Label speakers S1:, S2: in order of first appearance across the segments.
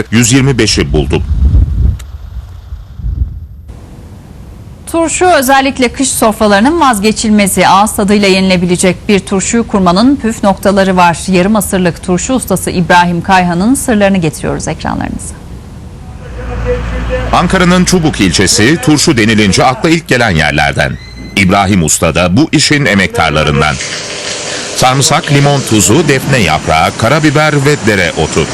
S1: 125'i buldu.
S2: Turşu özellikle kış sofralarının vazgeçilmezi. Ağız tadıyla yenilebilecek bir turşuyu kurmanın püf noktaları var. Yarım asırlık turşu ustası İbrahim Kayhan'ın sırlarını getiriyoruz ekranlarınıza.
S1: Ankara'nın Çubuk ilçesi turşu denilince akla ilk gelen yerlerden. İbrahim Usta da bu işin emektarlarından. Sarımsak, limon tuzu, defne yaprağı, karabiber ve dereotu.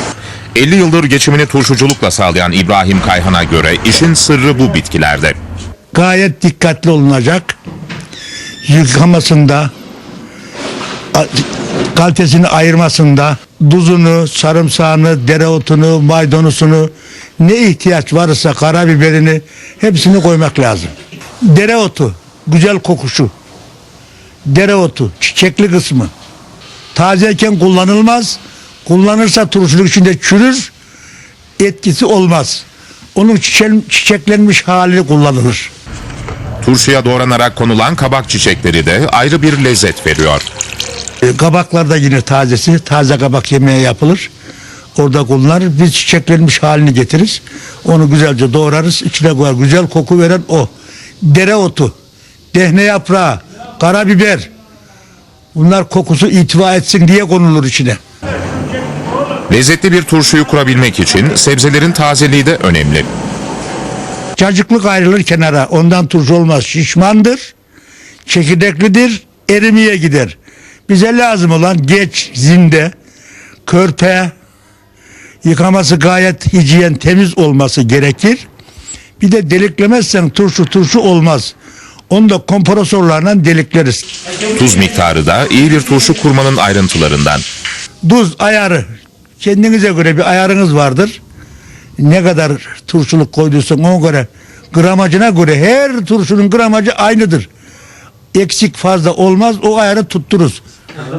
S1: 50 yıldır geçimini turşuculukla sağlayan İbrahim Kayhan'a göre işin sırrı bu bitkilerde.
S3: gayet dikkatli olunacak. Yıkamasında, kalitesini ayırmasında, tuzunu, sarımsağını, dereotunu, maydanozunu, ne ihtiyaç varsa karabiberini hepsini koymak lazım. Dereotu, güzel kokuşu. Dereotu, çiçekli kısmı. Tazeyken kullanılmaz. Kullanırsa turşuluk içinde çürür, etkisi olmaz. Onun çiçek- çiçeklenmiş hali kullanılır.
S1: Turşuya doğranarak konulan kabak çiçekleri de ayrı bir lezzet veriyor.
S3: E, Kabaklar da yine tazesi. Taze kabak yemeği yapılır. Orada kullanılır. Biz çiçeklenmiş halini getiririz. Onu güzelce doğrarız. içine koyar. Güzel koku veren o. Dereotu, dehne yaprağı, karabiber. Bunlar kokusu itiva etsin diye konulur içine.
S1: Lezzetli bir turşuyu kurabilmek için sebzelerin tazeliği de önemli.
S3: Cacıklık ayrılır kenara. Ondan turşu olmaz. Şişmandır, çekirdeklidir, erimeye gider. Bize lazım olan geç, zinde, körpe, yıkaması gayet hijyen, temiz olması gerekir. Bir de deliklemezsen turşu turşu olmaz. Onu da kompresorlarla delikleriz.
S1: Tuz miktarı da iyi bir turşu kurmanın ayrıntılarından.
S3: Tuz ayarı. Kendinize göre bir ayarınız vardır. Ne kadar turşuluk koyduysan ona göre gramajına göre her turşunun gramajı aynıdır. Eksik fazla olmaz o ayarı tuttururuz.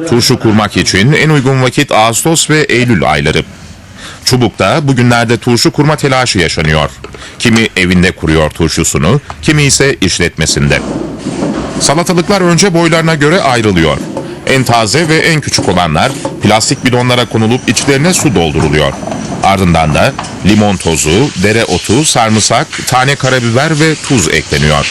S1: Turşu kurmak için en uygun vakit Ağustos ve Eylül ayları. Çubuk'ta bugünlerde turşu kurma telaşı yaşanıyor. Kimi evinde kuruyor turşusunu, kimi ise işletmesinde. Salatalıklar önce boylarına göre ayrılıyor. En taze ve en küçük olanlar plastik bidonlara konulup içlerine su dolduruluyor. Ardından da limon tozu, dereotu, sarımsak, tane karabiber ve tuz ekleniyor.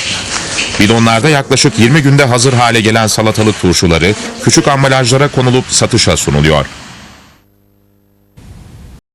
S1: Bidonlarda yaklaşık 20 günde hazır hale gelen salatalık turşuları küçük ambalajlara konulup satışa sunuluyor.